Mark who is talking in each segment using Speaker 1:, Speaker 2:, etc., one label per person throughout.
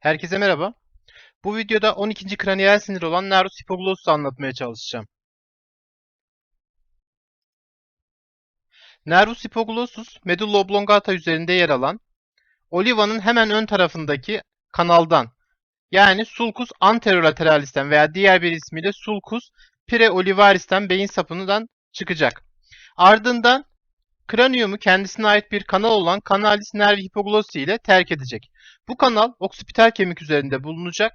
Speaker 1: Herkese merhaba. Bu videoda 12. kraniyel sinir olan nervus hipoglossus'u anlatmaya çalışacağım. Nervus hipoglossus, medulla oblongata üzerinde yer alan, oliva'nın hemen ön tarafındaki kanaldan, yani sulcus anterolateralis'ten veya diğer bir ismiyle sulcus preolivaris'ten beyin sapından çıkacak. Ardından Kraniyumu kendisine ait bir kanal olan Canalis nervi hipoglossi ile terk edecek. Bu kanal oksipital kemik üzerinde bulunacak.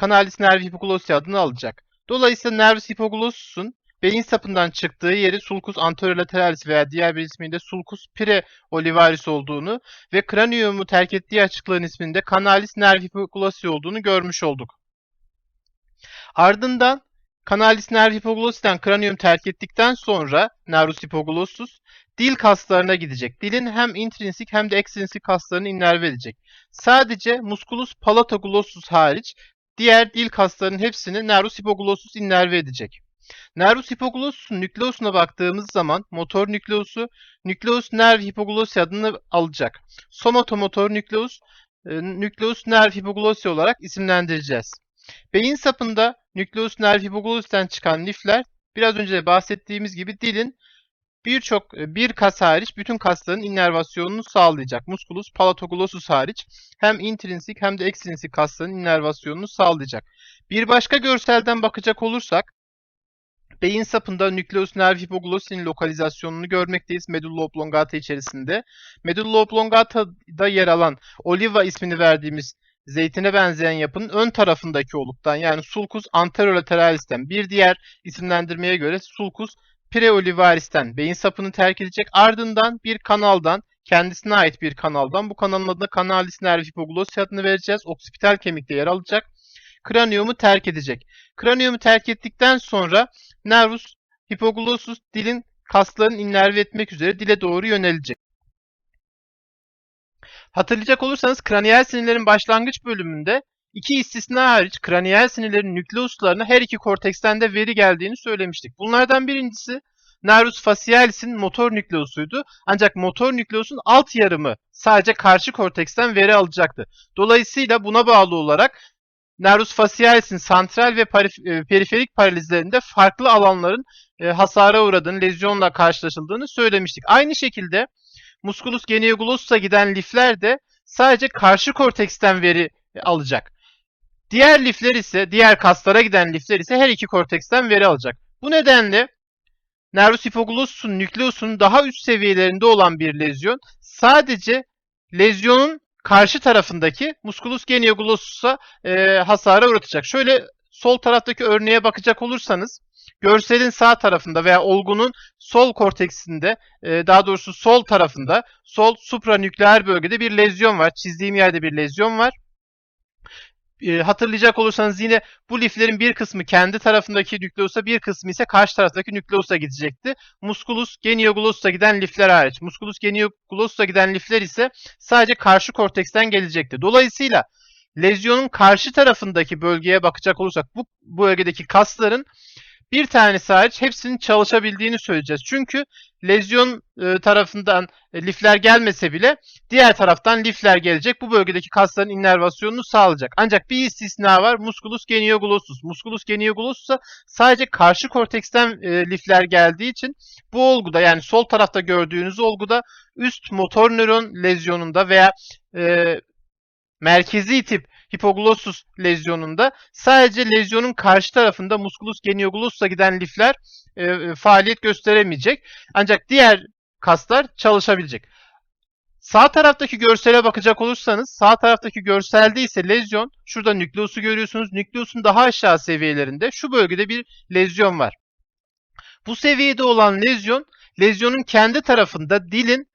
Speaker 1: Canalis nervi hipoglossi adını alacak. Dolayısıyla nervus hipoglossus'un beyin sapından çıktığı yeri sulcus anterolaterales veya diğer bir ismiyle sulcus preolivaris olduğunu ve kraniyumu terk ettiği açıklığın isminde Canalis nervi hipoglossi olduğunu görmüş olduk. Ardından Canalis nervi hipoglossis'ten kraniyum terk ettikten sonra nervus hipoglossus dil kaslarına gidecek. Dilin hem intrinsik hem de ekstrinsik kaslarını innerve edecek. Sadece musculus palatoglossus hariç diğer dil kaslarının hepsini nervus hipoglossus innerve edecek. Nervus hipoglossus'un nükleusuna baktığımız zaman motor nükleusu nükleus nervi hipoglossi adını alacak. Somatomotor nükleus e, nükleus nervi hipoglossi olarak isimlendireceğiz. Beyin sapında nükleus nervi hipoglossisten çıkan lifler biraz önce de bahsettiğimiz gibi dilin birçok bir kas hariç bütün kasların innervasyonunu sağlayacak. Musculus palatoglossus hariç hem intrinsik hem de ekstrinsik kasların innervasyonunu sağlayacak. Bir başka görselden bakacak olursak beyin sapında nükleus nervi hipoglossinin lokalizasyonunu görmekteyiz medulla oblongata içerisinde. Medulla oblongata'da yer alan oliva ismini verdiğimiz zeytine benzeyen yapının ön tarafındaki oluktan yani sulcus anterolateralis'ten bir diğer isimlendirmeye göre sulcus preolivaris'ten beyin sapını terk edecek. Ardından bir kanaldan kendisine ait bir kanaldan bu kanalın adına canalis nervi hipoglossi adını vereceğiz. Oksipital kemikte yer alacak. Kraniyumu terk edecek. Kraniyumu terk ettikten sonra nervus hipoglossus dilin kaslarını innerve etmek üzere dile doğru yönelecek. Hatırlayacak olursanız kraniyel sinirlerin başlangıç bölümünde iki istisna hariç kraniyel sinirlerin nükleuslarına her iki korteksten de veri geldiğini söylemiştik. Bunlardan birincisi nervus facialis'in motor nükleusuydu. Ancak motor nükleusun alt yarımı sadece karşı korteksten veri alacaktı. Dolayısıyla buna bağlı olarak nervus facialis'in santral ve e, periferik paralizlerinde farklı alanların e, hasara uğradığını, lezyonla karşılaşıldığını söylemiştik. Aynı şekilde musculus geniogloss'a giden lifler de sadece karşı korteksten veri alacak. Diğer lifler ise, diğer kaslara giden lifler ise her iki korteksten veri alacak. Bu nedenle nervus hipoglossus'un nükleosunun daha üst seviyelerinde olan bir lezyon sadece lezyonun karşı tarafındaki musculus genioglossus'a e, hasara uğratacak. Şöyle sol taraftaki örneğe bakacak olursanız görselin sağ tarafında veya olgunun sol korteksinde e, daha doğrusu sol tarafında sol supranükleer bölgede bir lezyon var. Çizdiğim yerde bir lezyon var. E, hatırlayacak olursanız yine bu liflerin bir kısmı kendi tarafındaki nükleosa bir kısmı ise karşı taraftaki nükleosa gidecekti. Musculus geniogloss'a giden lifler hariç. Musculus geniogloss'a giden lifler ise sadece karşı korteksten gelecekti. Dolayısıyla lezyonun karşı tarafındaki bölgeye bakacak olursak bu, bu bölgedeki kasların bir tanesi hariç hepsinin çalışabildiğini söyleyeceğiz. Çünkü lezyon e, tarafından e, lifler gelmese bile diğer taraftan lifler gelecek. Bu bölgedeki kasların innervasyonunu sağlayacak. Ancak bir istisna var. Musculus genioglossus. Musculus genioglossus'a sadece karşı korteksten e, lifler geldiği için bu olguda yani sol tarafta gördüğünüz olguda üst motor nöron lezyonunda veya e, merkezi tip hipoglossus lezyonunda sadece lezyonun karşı tarafında musculus geniogloss'a giden lifler e, e, faaliyet gösteremeyecek. Ancak diğer kaslar çalışabilecek. Sağ taraftaki görsele bakacak olursanız sağ taraftaki görselde ise lezyon şurada nükleosu görüyorsunuz. Nükleosun daha aşağı seviyelerinde şu bölgede bir lezyon var. Bu seviyede olan lezyon lezyonun kendi tarafında dilin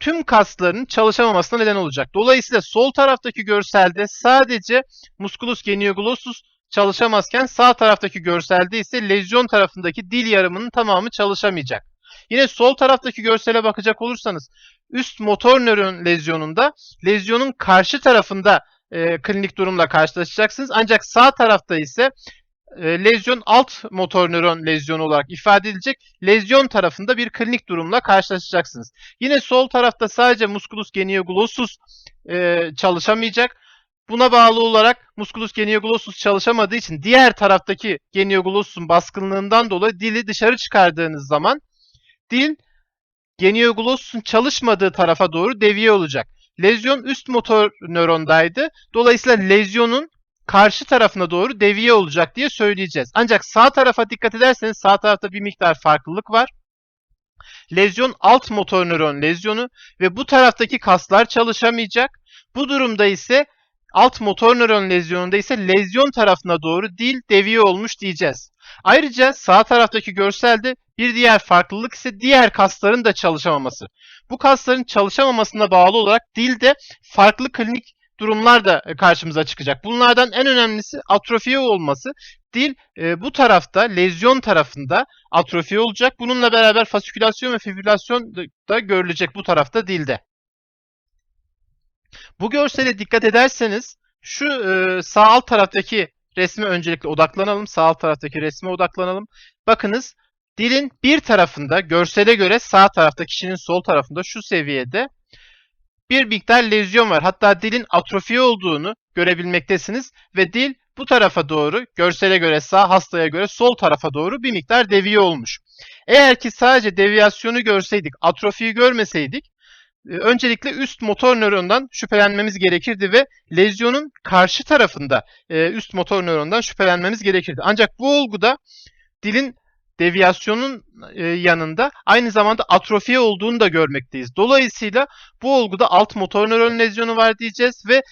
Speaker 1: tüm kaslarının çalışamamasına neden olacak. Dolayısıyla sol taraftaki görselde sadece musculus genioglossus çalışamazken sağ taraftaki görselde ise lezyon tarafındaki dil yarımının tamamı çalışamayacak. Yine sol taraftaki görsele bakacak olursanız üst motor nöron lezyonunda lezyonun karşı tarafında e, klinik durumla karşılaşacaksınız. Ancak sağ tarafta ise e, lezyon alt motor nöron lezyonu olarak ifade edilecek. Lezyon tarafında bir klinik durumla karşılaşacaksınız. Yine sol tarafta sadece musculus genioglossus e, çalışamayacak. Buna bağlı olarak musculus genioglossus çalışamadığı için diğer taraftaki genioglossusun baskınlığından dolayı dili dışarı çıkardığınız zaman dil genioglossusun çalışmadığı tarafa doğru deviye olacak. Lezyon üst motor nörondaydı. Dolayısıyla lezyonun karşı tarafına doğru deviye olacak diye söyleyeceğiz. Ancak sağ tarafa dikkat ederseniz sağ tarafta bir miktar farklılık var. Lezyon alt motor nöron lezyonu ve bu taraftaki kaslar çalışamayacak. Bu durumda ise alt motor nöron lezyonunda ise lezyon tarafına doğru dil deviye olmuş diyeceğiz. Ayrıca sağ taraftaki görselde bir diğer farklılık ise diğer kasların da çalışamaması. Bu kasların çalışamamasına bağlı olarak dilde farklı klinik durumlar da karşımıza çıkacak. Bunlardan en önemlisi atrofiye olması. Dil e, bu tarafta, lezyon tarafında atrofi olacak. Bununla beraber fasikülasyon ve fibrilasyon da görülecek bu tarafta dilde. Bu görsele dikkat ederseniz şu e, sağ alt taraftaki resme öncelikle odaklanalım. Sağ alt taraftaki resme odaklanalım. Bakınız dilin bir tarafında görsele göre sağ tarafta kişinin sol tarafında şu seviyede bir miktar lezyon var. Hatta dilin atrofi olduğunu görebilmektesiniz ve dil bu tarafa doğru görsele göre sağ hastaya göre sol tarafa doğru bir miktar deviye olmuş. Eğer ki sadece deviyasyonu görseydik, atrofiyi görmeseydik e, öncelikle üst motor nörondan şüphelenmemiz gerekirdi ve lezyonun karşı tarafında e, üst motor nörondan şüphelenmemiz gerekirdi. Ancak bu olguda dilin deviyasyonun e, yanında aynı zamanda atrofiye olduğunu da görmekteyiz. Dolayısıyla bu olguda alt motor nöron lezyonu var diyeceğiz ve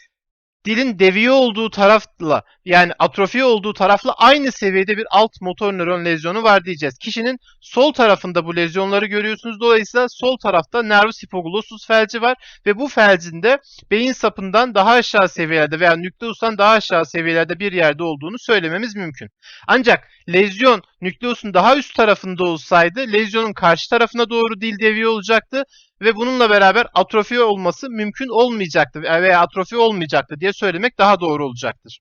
Speaker 1: dilin deviye olduğu tarafla yani atrofi olduğu tarafla aynı seviyede bir alt motor nöron lezyonu var diyeceğiz. Kişinin sol tarafında bu lezyonları görüyorsunuz. Dolayısıyla sol tarafta nervus hipoglossus felci var ve bu felcinde beyin sapından daha aşağı seviyelerde veya nükleustan daha aşağı seviyelerde bir yerde olduğunu söylememiz mümkün. Ancak lezyon nükleusun daha üst tarafında olsaydı lezyonun karşı tarafına doğru dil deviye olacaktı ve bununla beraber atrofi olması mümkün olmayacaktı veya atrofi olmayacaktı diye söylemek daha doğru olacaktır.